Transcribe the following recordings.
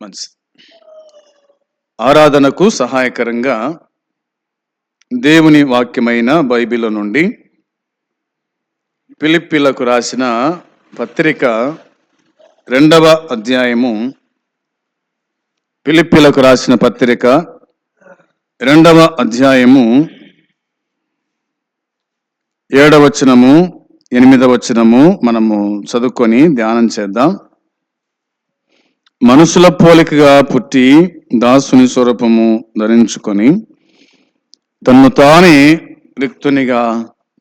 మంచి ఆరాధనకు సహాయకరంగా దేవుని వాక్యమైన బైబిల్ నుండి పిలిప్పిలకు రాసిన పత్రిక రెండవ అధ్యాయము పిలిప్పిలకు రాసిన పత్రిక రెండవ అధ్యాయము ఏడవచనము ఎనిమిదవచనము మనము చదువుకొని ధ్యానం చేద్దాం. మనుషుల పోలికగా పుట్టి దాసుని స్వరూపము ధరించుకొని తన్ను తానే రిక్తునిగా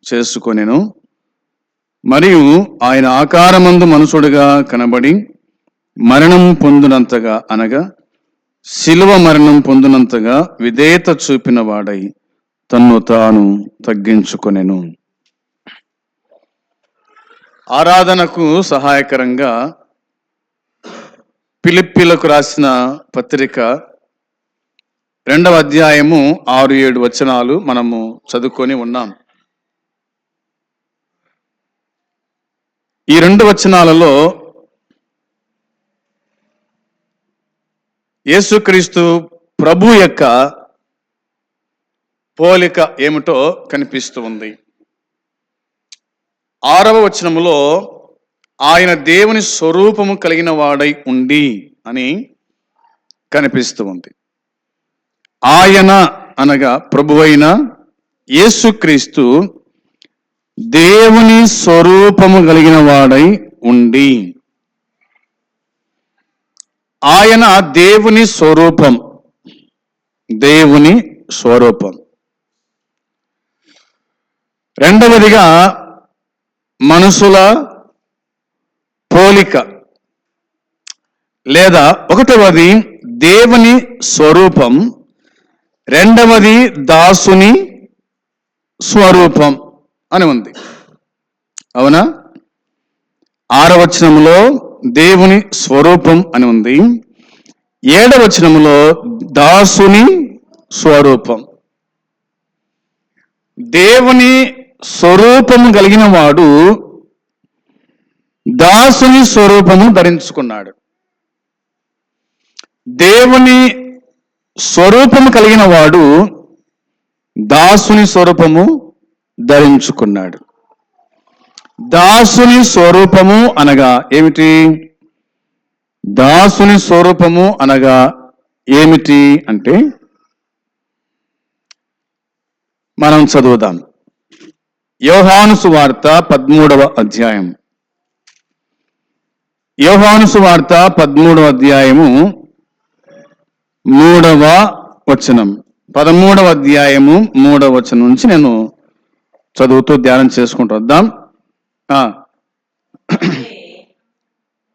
చేసుకొనెను. మరియు ఆయన ఆకారమందు మనుషుడుగా కనబడి మరణం పొందినంతగా అనగా శిలువ మరణం పొందినంతగా విధేయత చూపిన వాడై తన్ను తాను తగ్గించుకొనెను. ఆరాధనకు సహాయకరంగా పిలిప్పిలకు రాసిన పత్రిక రెండవ అధ్యాయము ఆరు ఏడు వచనాలు మనము చదువుకొని ఉన్నాం. ఈ రెండు వచనాలలో యేసుక్రీస్తు ప్రభు యొక్క పోలిక ఏమిటో కనిపిస్తూ ఉంది. ఆరవ వచనములో ఆయన దేవుని స్వరూపము కలిగిన వాడై ఉండి అని కనిపిస్తూ ఉంది. ఆయన అనగా ప్రభువైన యేసుక్రీస్తు దేవుని స్వరూపము కలిగిన వాడై ఉండి. ఆయన దేవుని స్వరూపం. దేవుని స్వరూపం. రెండవదిగా మనుషుల పోలిక. లేదా ఒకటవది దేవుని స్వరూపం రెండవది దాసుని స్వరూపం అని ఉంది. అవునా? ఆరవచనములో దేవుని స్వరూపం అని ఉంది. ఏడవచనములో దాసుని స్వరూపం. దేవుని స్వరూపము కలిగిన వాడు దాసుని స్వరూపము ధరించుకున్నాడు. దేవుని స్వరూపము కలిగిన వాడు దాసుని స్వరూపము ధరించుకున్నాడు. దాసుని స్వరూపము అనగా ఏమిటి? దాసుని స్వరూపము అనగా ఏమిటి అంటే మనం చదువుదాం. యోహాను సువార్త పదమూడవ అధ్యాయం. యోహాను సువార్త పదమూడవ అధ్యాయము మూడవ వచనం. పదమూడవ అధ్యాయము మూడవ వచనం నుంచి నేను చదువుతూ ధ్యానం చేసుకుంటూ వద్దాం.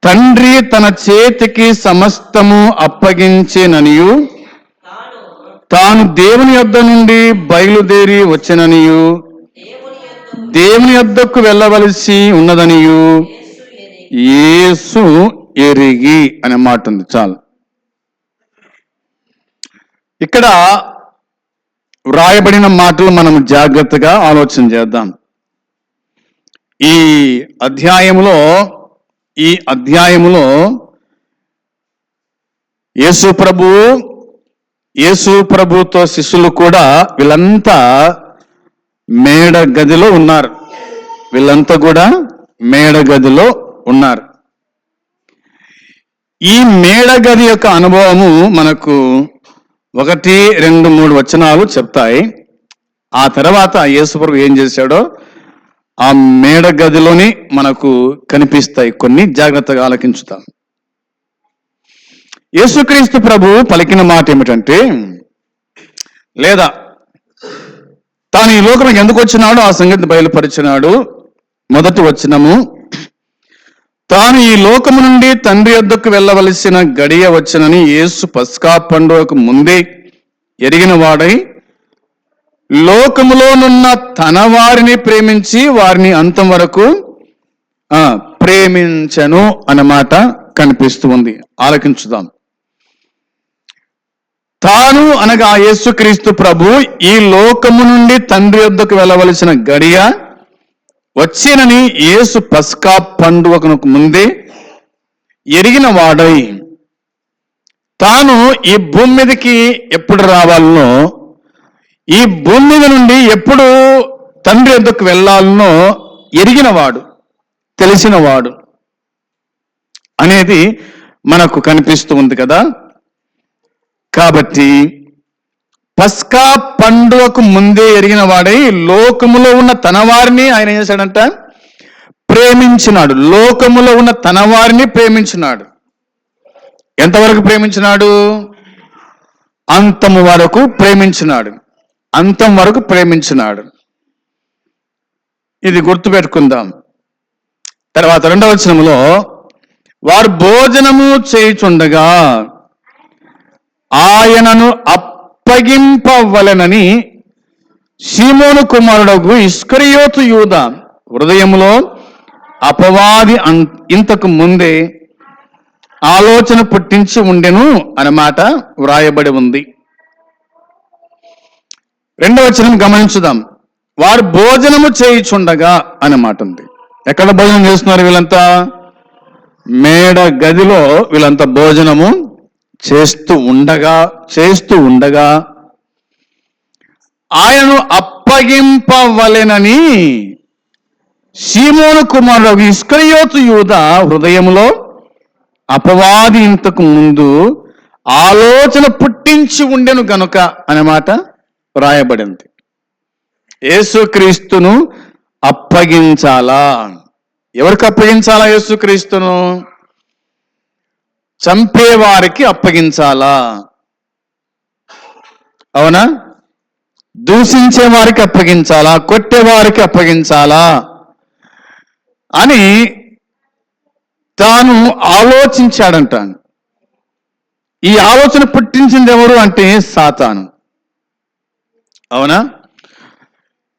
తండ్రి తన చేతికి సమస్తము అప్పగించేననియు తాను దేవుని యొద్ద నుండి బయలుదేరి వచ్చననియు దేవుని యొద్దకు వెళ్ళవలసి ఉన్నదనియు యేసు ఎరిగి అనే మాట ఉంది చాలు. ఇక్కడ వ్రాయబడిన మాటలు మనం జాగ్రత్తగా ఆలోచన చేద్దాం. ఈ అధ్యాయములో ఈ అధ్యాయములో యేసు ప్రభు యేసు ప్రభుతో శిష్యులు కూడా వీళ్ళంతా మేడ గదిలో ఉన్నారు. వీళ్ళంతా కూడా మేడ గదిలో ఉన్నారు. ఈ మేడగది యొక్క అనుభవము మనకు ఒకటి రెండు మూడు వచనాలు చెప్తాయి. ఆ తర్వాత యేసుప్రభు ఏం చేశాడో ఆ మేడ గదిలోని మనకు కనిపిస్తాయి కొన్ని జాగ్రత్తగా ఆలకించుతాం. యేసుక్రీస్తు ప్రభు పలికిన మాట ఏమిటంటే లేదా తాను ఈ లోకం ఎందుకు వచ్చినాడో ఆ సంగతి బయలుపరిచినాడు. మొదటి వచ్చినము తాను ఈ లోకము నుండి తండ్రి యొద్దకు వెళ్ళవలసిన గడియ వచ్చనని యేసు పస్కా పండుగకు ముందే ఎరిగిన వాడై లోకములోనున్న తన వారిని ప్రేమించి వారిని అంతం వరకు ఆ, ప్రేమించను అన్నమాట కనిపిస్తూ ఉంది. ఆలకించుదాం. తాను అనగా యేసుక్రీస్తు ప్రభు ఈ లోకము నుండి తండ్రి యొద్దకు వెళ్ళవలసిన గడియ వచ్చినని యేసు పస్కా పండుగకు ముందే ఎరిగిన వాడై తాను ఈ భూమి మీదకి ఎప్పుడు రావాలనో ఈ భూమి మీద నుండి ఎప్పుడు తండ్రి ఎందుకు వెళ్ళాలనో ఎరిగినవాడు తెలిసినవాడు అనేది మనకు కనిపిస్తూ ఉంది కదా. కాబట్టి పస్కా పండుగకు ముందే ఎరిగిన వాడై లోకములో ఉన్న తన వారిని ఆయన ఏం చేశాడంట? ప్రేమించినాడు. లోకములో ఉన్న తన వారిని ప్రేమించినాడు. ఎంతవరకు ప్రేమించినాడు? అంతము వరకు ప్రేమించినాడు. అంతం వరకు ప్రేమించినాడు. ఇది గుర్తుపెట్టుకుందాం. తర్వాత రెండవ వచనంలో వారు భోజనము చేయుచుండగా ఆయనను అప్పగింపవలెనని సీమోను కుమారుడకు ఇస్కరియోతు యూద హృదయములో అపవాది అన్- ఇంతకు ముందే ఆలోచన పుట్టించి ఉండెను అన్నమాట వ్రాయబడి ఉంది. రెండవ వచనం గమనించుదాం. వారు భోజనము చేయుచుండగా అన్నమాట ఉంది. ఎక్కడ భోజనం చేస్తున్నారు వీళ్ళంతా? మేడ గదిలో వీళ్ళంతా భోజనము చేస్తూ ఉండగా చేస్తూ ఉండగా ఆయనను అప్పగింపవలెనని సీమోను కుమారుడు ఇస్కరియోతు యూద హృదయములో అపవాది ఇంతకు ముందు ఆలోచన పుట్టించి ఉండెను గనుక అనే మాట వ్రాయబడింది. యేసుక్రీస్తును అప్పగించాలా? ఎవరికి అప్పగించాలా యేసుక్రీస్తును? చంపేవారికి అప్పగించాలా? అవునా? దూషించే వారికి అప్పగించాలా? కొట్టేవారికి అప్పగించాలా? అని తాను ఆలోచించాడంట. ఈ ఆలోచన పుట్టించింది ఎవరు అంటే సాతాను. అవునా?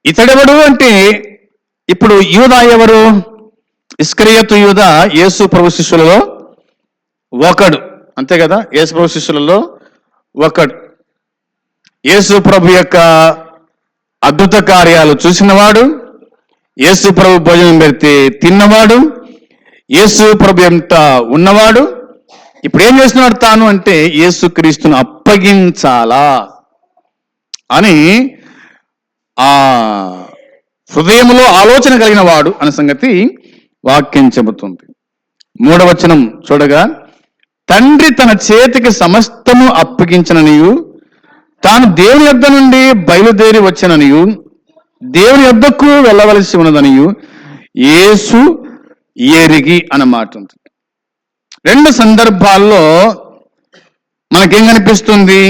ఇతడెవడు అంటే ఇప్పుడు యూదా ఎవరు? ఇస్క్రియతు యూదా యేసు ప్రభు శిష్యులలో ఒకడు. అంతే కదా? యేసు ప్రభు శిష్యులలో ఒకడు. యేసు ప్రభు యొక్క అద్భుత కార్యాలు చూసినవాడు యేసు ప్రభు భోజనం పెడితే తిన్నవాడు యేసు ప్రభు ఎంత ఉన్నవాడు ఇప్పుడు ఏం చేస్తున్నాడు తాను అంటే యేసు క్రీస్తును అప్పగించాలా అని ఆ హృదయంలో ఆలోచన కలిగిన వాడు అనే సంగతి వాక్యం చెబుతుంది. మూడవచనం చూడగా తండ్రి తన చేతికి సమస్తము అప్పగించననియు తాను దేవుని యొద్ద నుండి బయలుదేరి వచ్చిననియు దేవుని యొద్దకు వెళ్ళవలసి ఉన్నదనియు యేసు ఎరిగి అన్నమాట ఉంది రెండు సందర్భాల్లో మనకేం కనిపిస్తుంది?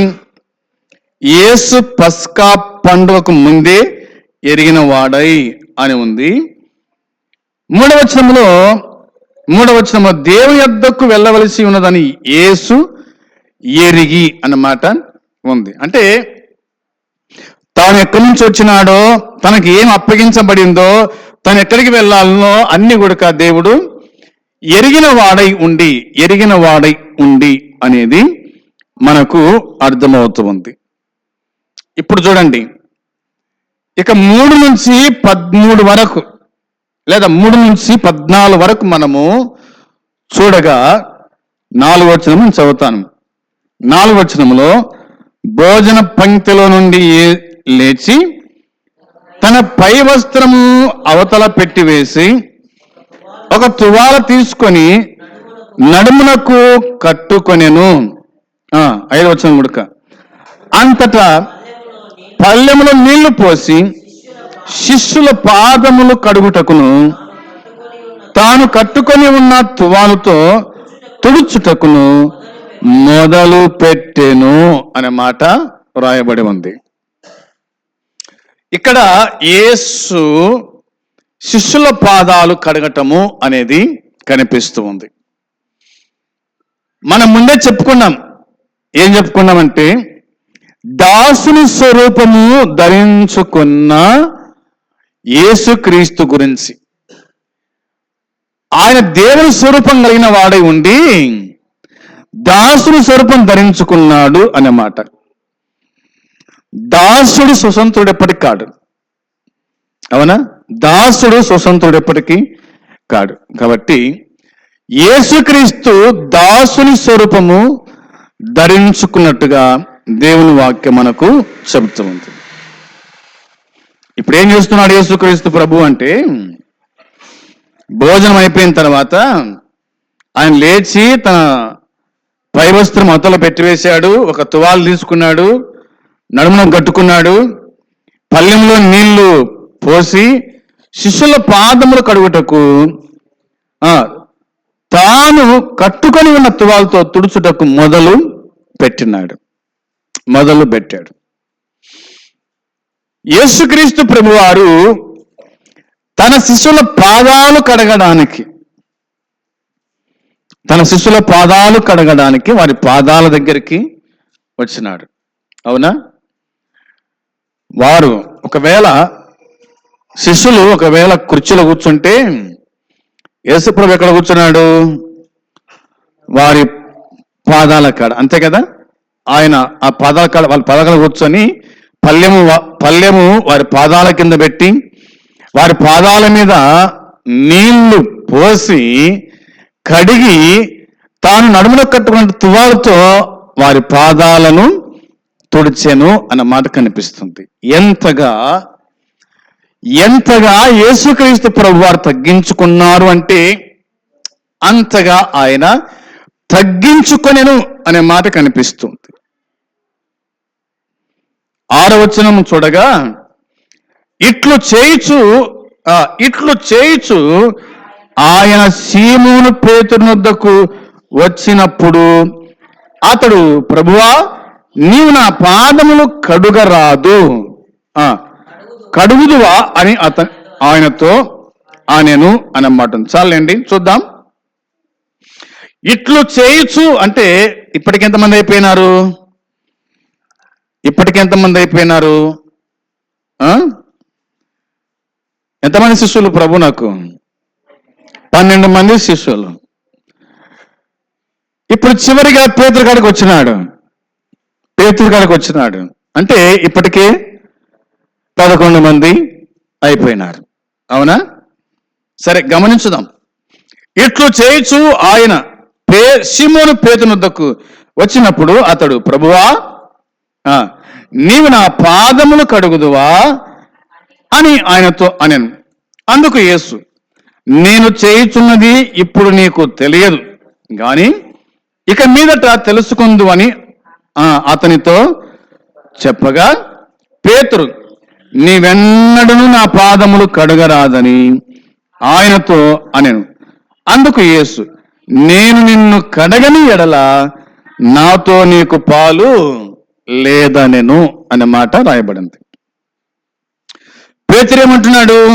యేసు పస్కా పండుగకు ముందే ఎరిగిన వాడై అని ఉంది. మూడవచనంలో మూడవచనంలో దేవుని యొద్దకు వెళ్ళవలసి ఉన్నదని యేసు ఎరిగి అన్నమాట ఉంది. అంటే తాను ఎక్కడి నుంచి వచ్చినాడో తనకి ఏం అప్పగించబడిందో తను ఎక్కడికి వెళ్ళాలనో అన్ని కూడా దేవుడు ఎరిగిన వాడై ఉండి ఎరిగిన వాడై ఉండి అనేది మనకు అర్థమవుతూ ఉంది. ఇప్పుడు చూడండి. ఇక మూడు నుంచి పదమూడు వరకు లేదా మూడు నుంచి పద్నాలుగు వరకు మనము చూడగా నాలుగు వచనం చదువుతాను. నాలుగు వచనములో భోజన పంక్తిలో నుండి లేచి తన పై వస్త్రము అవతల పెట్టి వేసి ఒక తువాల తీసుకొని నడుమునకు కట్టుకొనెను. ఐదు వచనం గుడక అంతటా పల్లెములో నీళ్ళు పోసి శిష్యుల పాదములు కడుగుటకును తాను కట్టుకొని ఉన్న తువాలుతో తుడుచుటకును మొదలు పెట్టెను అనే మాట వ్రాయబడి ఉంది. ఇక్కడ యేసు శిష్యుల పాదాలు కడగటము అనేది కనిపిస్తూ ఉంది. మనం ముందే చెప్పుకున్నాం. ఏం చెప్పుకున్నామంటే దాసుని స్వరూపము ధరించుకున్న యేసుక్రీస్తు గురించి. ఆయన దేవుని స్వరూపం కలిగిన వాడై ఉండి దాసుని స్వరూపం ధరించుకున్నాడు అన్నమాట. దాసుడు స్వతంత్రుడు ఎప్పటికి కాడు? అవునా? దాసుడు స్వతంత్రుడు ఎప్పటికీ కాడు? కాబట్టి యేసుక్రీస్తు దాసుని స్వరూపము ధరించుకున్నట్టుగా దేవుని వాక్యం మనకు చెబుతూ ఉంది ఇప్పుడు ఏం చేస్తున్నాడు యేసుక్రీస్తు ప్రభు అంటే భోజనం అయిపోయిన తర్వాత ఆయన లేచి తన పైవస్త్రం అతలో పెట్టివేశాడు ఒక తువాలు తీసుకున్నాడు నడుమున కట్టుకున్నాడు పల్లెంలో నీళ్ళు పోసి శిష్యుల పాదములు కడుగుటకు ఆ, తాను కట్టుకొని ఉన్న తువాలతో తుడుచుటకు మొదలు పెట్టినాడు. మొదలు పెట్టాడు. యేసుక్రీస్తు ప్రభువారు తన శిష్యుల పాదాలు కడగడానికి తన శిష్యుల పాదాలు కడగడానికి వారి పాదాల దగ్గరికి వచ్చినాడు. అవునా? వారు ఒకవేళ శిష్యులు ఒకవేళ కుర్చీలో కూర్చుంటే యేసుప్రభు ఎక్కడ కూర్చున్నాడు? వారి పాదాల కాడ. అంతే కదా? ఆయన ఆ పాదాల కాడ వాళ్ళ పాదాల కూర్చొని పల్లెము పల్లెము వారి పాదాల కింద పెట్టి వారి పాదాల మీద నీళ్ళు పోసి కడిగి తాను నడుమున కట్టుకున్న తువాలతో వారి పాదాలను తుడిచెను అన్న మాట కనిపిస్తుంది. ఎంతగా ఎంతగా యేసుక్రీస్తు ప్రభు వారు తగ్గించుకున్నారు అంటే అంతగా ఆయన తగ్గించుకొనెను అనే మాట కనిపిస్తుంది. ఆరవచనం చూడగా ఇట్లు చేయుచు ఇట్లు చేయుచు ఆయన సీమోను పేతునొద్దకు వచ్చినప్పుడు అతడు ప్రభువా నీవు నా పాదములు కడుగరాదు. కడుగుదువా? అని అత ఆయనతో ఆనెను అన్నమాట. చాలండి చూద్దాం. ఇట్లు చేయుచు అంటే ఇప్పటికి ఎంతమంది అయిపోయినారు? ఇప్పటికి ఎంతమంది అయిపోయినారు? ఎంతమంది శిష్యులు ప్రభు నాకు? పన్నెండు మంది శిష్యులు. ఇప్పుడు చివరిగా పేతురు కాడికి వచ్చినాడు. పేతురు కాడికి వచ్చినాడు. అంటే ఇప్పటికే పదకొండు మంది అయిపోయినారు. అవునా? సరే గమనించుదాం. ఇట్లు చేయుచు ఆయన పే సిమోను పేతునుద్దకు వచ్చినప్పుడు అతడు ప్రభువా నీవు నా పాదములు కడుగుదువా అని ఆయనతో అనెను. అందుకు యేసు నేను చేయుచున్నది ఇప్పుడు నీకు తెలియదు గాని ఇక మీదట తెలుసుకుందు అని అతనితో చెప్పగా పేతురు నీవెన్నడను నా పాదములు కడగరాదని ఆయనతో అనెను. అందుకు యేసు నేను నిన్ను కడగని ఎడల నాతో నీకు పాలు లేదనెను అనే మాట రాయబడింది. పేతురేమంటున్నాడు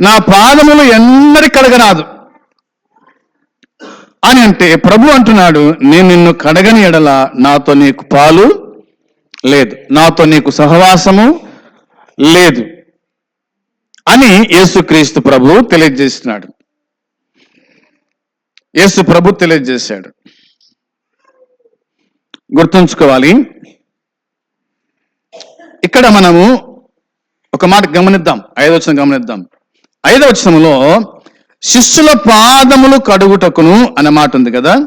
నా పాదములు ఎన్నరి కడగరాదు. అని అంటే ప్రభు అంటున్నాడు నేను నిన్ను కడగని ఎడల నాతో నీకు పాలు లేదు నాతో నీకు సహవాసము లేదు అని యేసుక్రీస్తు ప్రభు తెలియజేస్తున్నాడు. యేసు ప్రభు తెలియజేశాడు. గుర్తుంచుకోవాలి ఇక్కడ మనము ఒక మాట గమనిద్దాం. ఐదవచనం గమనిద్దాం. ఐదవచనంలో శిష్యుల పాదములు కడుగుటకును అనే మాట ఉంది కదా?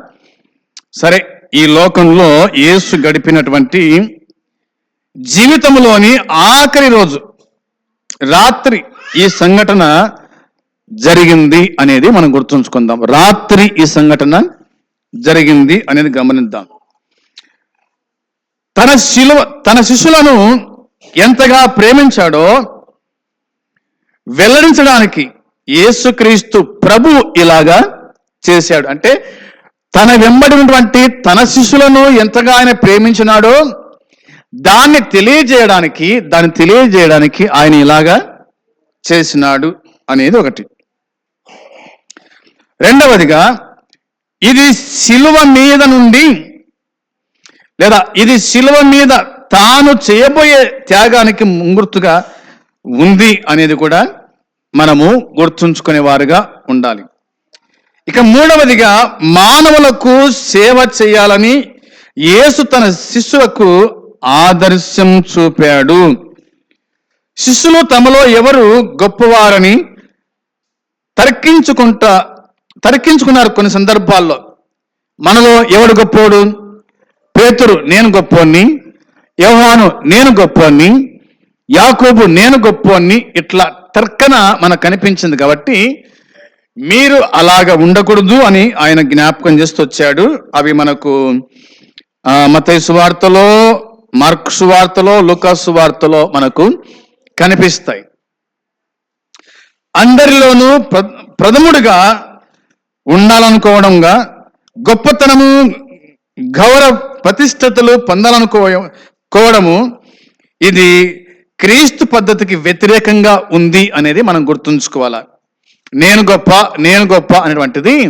సరే ఈ లోకంలో యేసు గడిపినటువంటి జీవితంలోని ఆఖరి రోజు రాత్రి ఈ సంఘటన జరిగింది అనేది మనం గుర్తుంచుకుందాం. రాత్రి ఈ సంఘటన జరిగింది అనేది గమనిద్దాం. తన శిలువ తన శిష్యులను ఎంతగా ప్రేమించాడో వెల్లడించడానికి యేసుక్రీస్తు ప్రభు ఇలాగా చేశాడు. అంటే తన వెంబడినటువంటి తన శిష్యులను ఎంతగా ఆయన ప్రేమించినాడో దాన్ని తెలియజేయడానికి దాన్ని తెలియజేయడానికి ఆయన ఇలాగా చేసినాడు అనేది ఒకటి. రెండవదిగా ఇది శిలువ మీద నుండి లేదా ఇది శిలువ మీద తాను చేయబోయే త్యాగానికి ముంగుర్తుగా ఉంది అనేది కూడా మనము గుర్తుంచుకునే వారుగా ఉండాలి. ఇక మూడవదిగా మానవులకు సేవ చేయాలని యేసు తన శిష్యులకు ఆదర్శం చూపాడు. శిష్యులు తమలో ఎవరు గొప్పవారని తర్కించుకుంటా తర్కించుకున్నారు కొన్ని సందర్భాల్లో. మనలో ఎవడు గొప్పోడు? పేతురు నేను గొప్పోన్ని. యోహాను నేను గొప్పని యాకోబు నేను గొప్పోన్ని ఇట్లా తర్కన మనకు కనిపించింది కాబట్టి మీరు అలాగ ఉండకూడదు అని ఆయన జ్ఞాపకం చేస్తూ వచ్చాడు. అవి మనకు ఆ, వార్తలో సువార్తలో మార్క్ సువార్తలో లుకాస్ సువార్తలో మనకు కనిపిస్తాయి. అందరిలోనూ ప్ర ప్రథముడిగా ఉండాలనుకోవడంగా గొప్పతనము గౌరవ ప్రతిష్టతలు పొందాలనుకో కోవడము ఇది క్రీస్తు పద్ధతికి వ్యతిరేకంగా ఉంది అనేది మనం గుర్తుంచుకోవాలి. నేను గొప్ప నేను గొప్ప అనేటువంటిది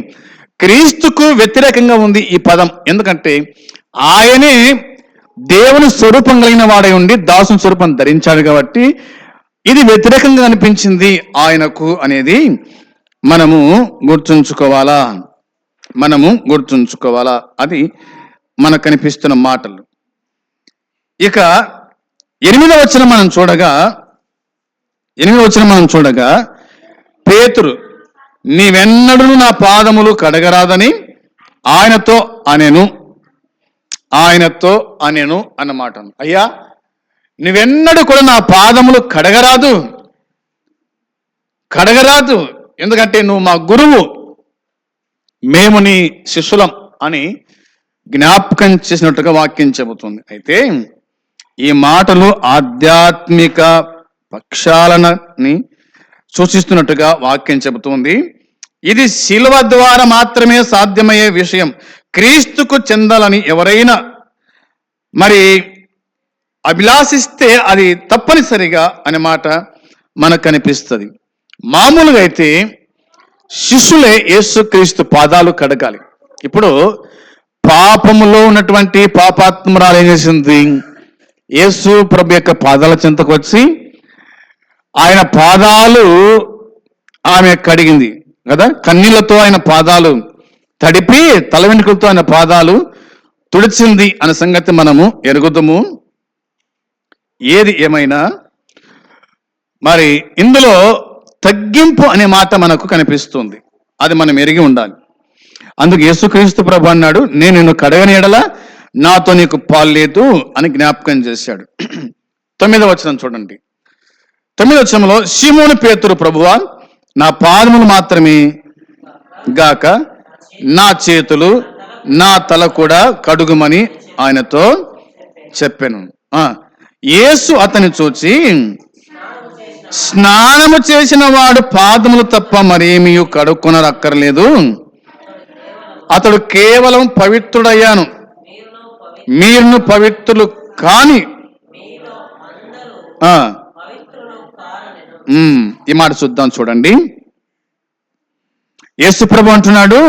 క్రీస్తుకు వ్యతిరేకంగా ఉంది ఈ పదం. ఎందుకంటే ఆయనే దేవుని స్వరూపం కలిగిన వాడై ఉండి దాసుని స్వరూపం ధరించాడు కాబట్టి ఇది వ్యతిరేకంగా అనిపించింది ఆయనకు అనేది మనము గుర్తుంచుకోవాలా. మనము గుర్తుంచుకోవాలా. అది మనకు కనిపిస్తున్న మాటలు. ఇక ఎనిమిదవ వచ్చిన మనం చూడగా ఎనిమిదవ వచ్చిన మనం చూడగా పేతురు నీవెన్నడూ నా పాదములు కడగరాదని ఆయనతో అనెను ఆయనతో అనెను అన్నమాట అయ్యా నువ్వెన్నడూ కూడా నా పాదములు కడగరాదు కడగరాదు. ఎందుకంటే నువ్వు మా గురువు మేము నీ శిష్యులం అని జ్ఞాపకం చేసినట్టుగా వాక్యం చెబుతుంది. అయితే ఈ మాటలు ఆధ్యాత్మిక పక్షాలని సూచిస్తున్నట్టుగా వాక్యం చెబుతుంది. ఇది శిలువ ద్వారా మాత్రమే సాధ్యమయ్యే విషయం. క్రీస్తుకు చెందాలని ఎవరైనా మరి అభిలాషిస్తే అది తప్పనిసరిగా అనే మాట మనకు కనిపిస్తుంది మామూలుగా అయితే శిష్యులే యేసుక్రీస్తు పాదాలు కడగాలి. ఇప్పుడు పాపములో ఉన్నటువంటి పాపాత్మరాలు ఏం చేసింది? యేసు ప్రభు యొక్క పాదాల చింతకు వచ్చి ఆయన పాదాలు ఆమె కడిగింది కదా? కన్నీళ్ళతో ఆయన పాదాలు తడిపి తల వెంట్రుకలతో ఆయన పాదాలు తుడిచింది అనే సంగతి మనము ఎరుగుదము. ఏది ఏమైనా మరి ఇందులో తగ్గింపు అనే మాట మనకు కనిపిస్తుంది. అది మనం ఎరిగి ఉండాలి. అందుకు యేసుక్రీస్తు ప్రభు అన్నాడు నేను నిన్ను కడగని ఎడల నాతో నీకు పాలు లేదు అని జ్ఞాపకం చేశాడు. తొమ్మిదవ వచనం చూడండి. తొమ్మిదవ వచనంలో సిమోను పేతురు ప్రభువా నా పాదములు మాత్రమే గాక నా చేతులు నా తల కూడా కడుగుమని ఆయనతో చెప్పాను. యేసు అతని చూచి స్నానము చేసిన వాడు పాదములు తప్ప మరేమీ కడుక్కొనరక్కర్లేదు. అతడు కేవలం పవిత్రుడయ్యాను. మీరును పవిత్రులు కాని ఈ మాట చూద్దాం చూడండి. యేసుప్రభు అంటున్నాడు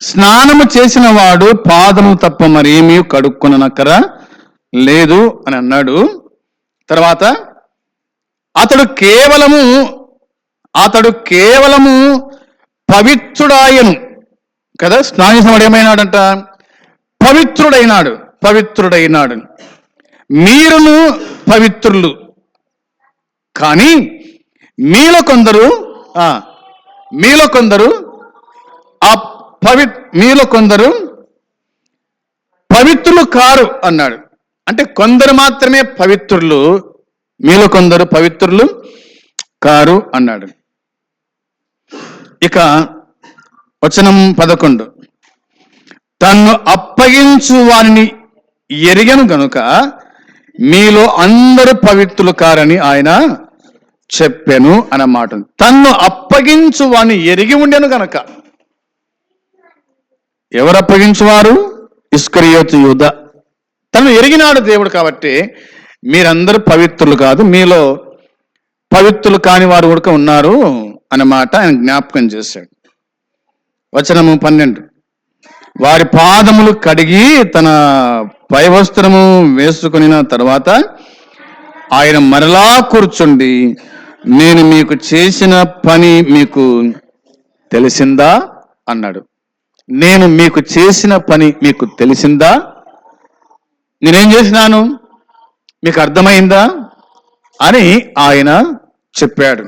స్నానము చేసిన వాడు పాదము తప్ప మరేమీ కడుక్కుననక్కర? లేదు అని అన్నాడు. తర్వాత అతడు కేవలము అతడు కేవలము పవిత్రుడాయను. కదా స్నానం చేసిన వాడు ఏమైనాడంట? పవిత్రుడైనాడు పవిత్రుడైనాడు. మీరును పవిత్రులు. కానీ మీలో కొందరు మీలో కొందరు ఆ పవి మీలో కొందరు పవిత్రులు కారు అన్నాడు. అంటే కొందరు మాత్రమే పవిత్రులు మీలో కొందరు పవిత్రులు కారు అన్నాడు. ఇక వచనం పదకొండు. తన్ను అప్పగించు వారిని ఎరిగను గనుక మీలో అందరూ పవిత్రులు కారని ఆయన చెప్పాను అన్నమాట. తన్ను అప్పగించు వాణ్ణి ఎరిగి ఉండెను గనక. ఎవరు అప్పగించువారు ఇస్కరియోతు యుధ తను ఎరిగినాడు దేవుడు కాబట్టి మీరందరూ పవిత్రులు కాదు మీలో పవిత్రులు కాని వారు కూడా ఉన్నారు అన్నమాట ఆయన జ్ఞాపకం చేశాడు. వచనము పన్నెండు. వారి పాదములు కడిగి తన పై వస్త్రము వేసుకొనిన తర్వాత ఆయన మరలా కూర్చుండి నేను మీకు చేసిన పని మీకు తెలిసిందా? అన్నాడు. నేను మీకు చేసిన పని మీకు తెలిసిందా? నేనేం చేసినాను? మీకు అర్థమైందా? అని ఆయన చెప్పాడు.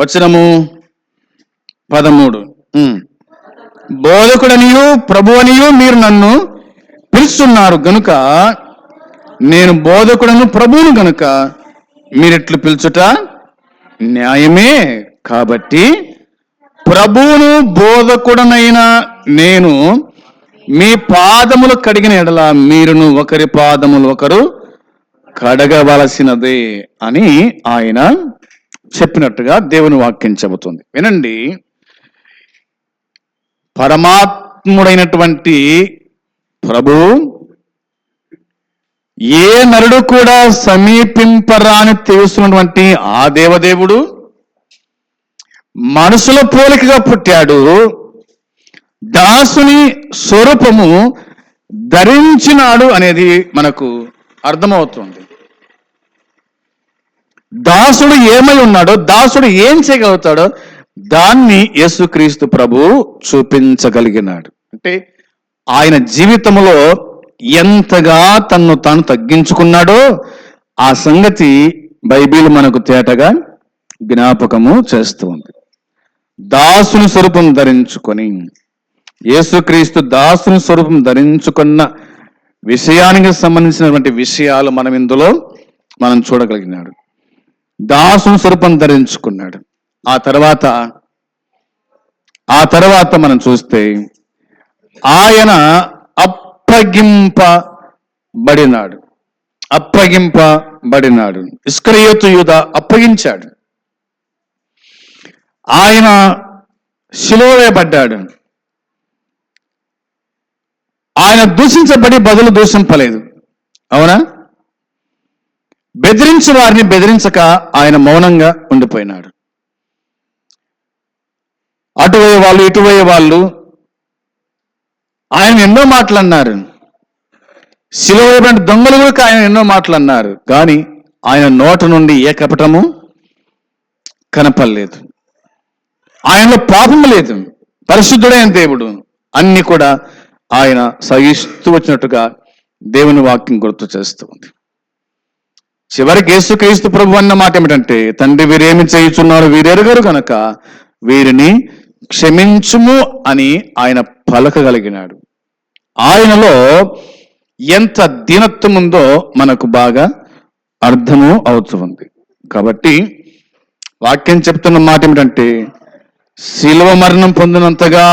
వచనము పదమూడు. బోధకుడనియూ ప్రభు ప్రభువనియు మీరు నన్ను పిలుస్తున్నారు గనుక నేను బోధకుడను ప్రభువును గనుక మీరెట్లు పిలుచుట న్యాయమే. కాబట్టి ప్రభువును బోధకుడనైన నేను మీ పాదములు కడిగిన ఎడల మీరును ఒకరి పాదములు ఒకరు కడగవలసినదే అని ఆయన చెప్పినట్టుగా దేవుని వాక్యం చెబుతుంది. వినండి. పరమాత్ముడైనటువంటి ప్రభు ఏ నరుడు కూడా సమీపింపరాని తెలుస్తున్నటువంటి ఆ దేవదేవుడు మనుషుల పోలికగా పుట్టాడు. దాసుని స్వరూపము ధరించినాడు అనేది మనకు అర్థమవుతుంది. దాసుడు ఏమై ఉన్నాడో దాసుడు ఏం చేయగలుగుతాడో దాన్ని యేసుక్రీస్తు ప్రభు చూపించగలిగినాడు. అంటే ఆయన జీవితంలో ఎంతగా తన్ను తాను తగ్గించుకున్నాడో ఆ సంగతి బైబిల్ మనకు తేటగా జ్ఞాపకము చేస్తుంది. దాసుని స్వరూపం ధరించుకొని యేసుక్రీస్తు దాసుని స్వరూపం ధరించుకున్న విషయానికి సంబంధించినటువంటి విషయాలు మనం ఇందులో మనం చూడగలిగినాడు. దాసుని స్వరూపం ధరించుకున్నాడు. ఆ తర్వాత ఆ తర్వాత మనం చూస్తే ఆయన అప్పగింపబడినాడు. అప్పగింపబడినాడు. ఇస్క్రయోతు యూద అప్పగించాడు. ఆయన శిలువేయబడ్డాడు ఆయన దూషించబడి బదులు దూషింపలేదు. అవునా? బెదిరించు వారిని బెదిరించక ఆయన మౌనంగా ఉండిపోయినాడు. అటువయ్యే వాళ్ళు ఇటువయ్యే వాళ్ళు. ఆయన ఎన్నో మాటలు అన్నారు శిలువైన దొంగలు కూడా ఆయన ఎన్నో మాటలు అన్నారు కానీ ఆయన నోట నుండి ఏ కపటము కనపడలేదు. ఆయనలో పాపము లేదు. పరిశుద్ధుడైన దేవుడు. అన్ని కూడా ఆయన సహిస్తూ వచ్చినట్టుగా దేవుని వాక్యం గుర్తు చేస్తూ ఉంది. చివరికి యేసుక్రీస్తు ప్రభు అన్న మాట ఏమిటంటే తండ్రి వీరేమి చేయుచున్నారు? వీరెరగరు గనక వీరిని క్షమించుము అని ఆయన పలకగలిగినాడు. ఆయనలో ఎంత దీనత్వం ఉందో మనకు బాగా అర్థము అవుతుంది. కాబట్టి వాక్యం చెప్తున్న మాట ఏమిటంటే శిలువ మరణం పొందినంతగా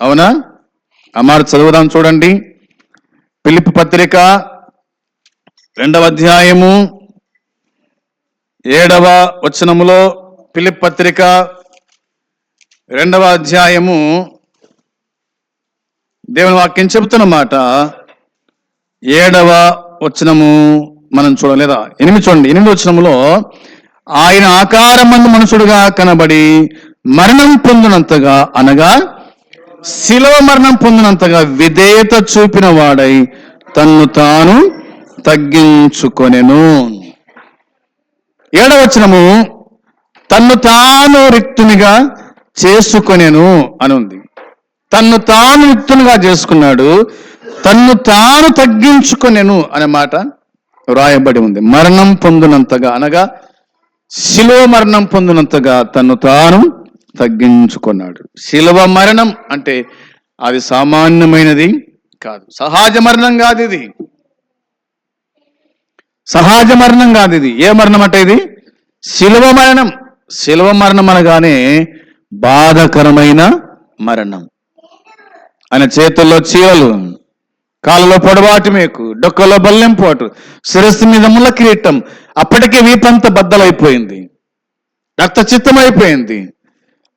అవునా? అమ్మారు చదువుదాం చూడండి. పిలుపు పత్రిక రెండవ అధ్యాయము ఏడవ వచనములో పిలిప్ పత్రిక రెండవ అధ్యాయము దేవుని వాక్యం చెబుతున్న మాట. ఏడవ వచనము మనం చూడలేదా? ఎనిమిది చూడండి. ఎనిమిది వచనములో ఆయన ఆకారమందు మనుషుడుగా కనబడి మరణం పొందినంతగా అనగా శిలవ మరణం పొందినంతగా విధేయత చూపిన వాడై తన్ను తాను తగ్గించుకొనెను. ఏడవచనము తన్ను తాను రిక్తునిగా చేసుకొనేను అని ఉంది తన్ను తాను రిక్తునిగా చేసుకున్నాడు తన్ను తాను తగ్గించుకొనేను అనే మాట వ్రాయబడి ఉంది. మరణం పొందినంతగా అనగా శిలువ మరణం పొందినంతగా తన్ను తాను తగ్గించుకున్నాడు. శిలువ మరణం అంటే అది సామాన్యమైనది కాదు. సహజ మరణం కాదు ఇది. సహజ మరణం కాదు ఇది. ఏ మరణం అంటే ఇది? శిలువ మరణం. శిలువ మరణం అనగానే బాధకరమైన మరణం. ఆయన చేతుల్లో చీవలు కాళ్ళలో పొడబాటు మేకు డొక్కలో బల్లెం పోటు శిరస్సు మీద ముళ్ళ కిరీటం అప్పటికే వీపంత బద్దలైపోయింది. రక్త చిత్తమైపోయింది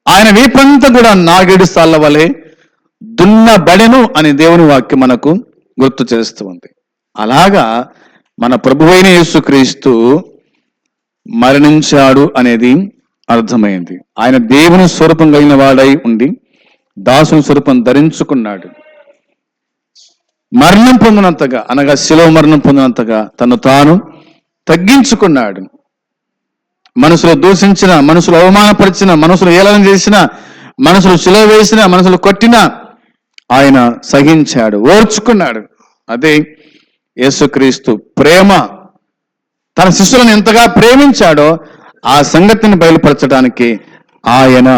ఆయన వీపంత కూడా నాగేడు సాళ్ళ వలె దున్నబడెను అని దేవుని వాక్యం మనకు గుర్తు చేస్తూ ఉంది. అలాగా మన ప్రభువైన యేసుక్రీస్తు మరణించాడు అనేది అర్థమైంది. ఆయన దేవుని స్వరూపం కలిగిన వాడై ఉండి దాసుని స్వరూపం ధరించుకున్నాడు. మరణం పొందినంతగా అనగా శిలవ మరణం పొందినంతగా తను తాను తగ్గించుకున్నాడు. మనసులో దూషించిన మనసులో అవమానపరిచిన మనసులో ఏలనం చేసిన మనసులు శిలవ వేసిన మనసులు కొట్టిన ఆయన సహించాడు ఓర్చుకున్నాడు. అదే యేసుక్రీస్తు ప్రేమ. తన శిష్యులను ఎంతగా ప్రేమించాడో ఆ సంగతిని బయలుపరచడానికి ఆయన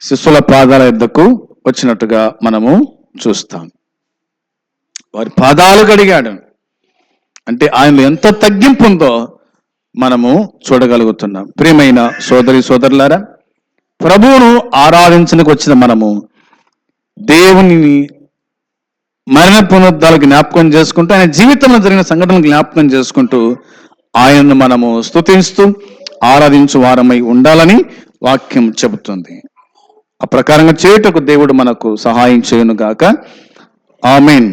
శిష్యుల పాదాల యుద్ధకు వచ్చినట్టుగా మనము చూస్తాం. వారి పాదాలు కడిగాడు అంటే ఆయనలో ఎంత తగ్గింపు ఉందో మనము చూడగలుగుతున్నాం. ప్రియమైన సోదరి సోదరులారా ప్రభువును ఆరాధించడానికి వచ్చిన మనము దేవునిని మరణ పునరుద్ధాలు జ్ఞాపకం చేసుకుంటూ ఆయన జీవితంలో జరిగిన సంఘటనలు జ్ఞాపకం చేసుకుంటూ ఆయనను మనము స్తుతిస్తూ ఆరాధించు వారమై ఉండాలని వాక్యం చెబుతుంది. ఆ ప్రకారంగా చేయుటకు దేవుడు మనకు సహాయం చేయను గాక ఆమెన్.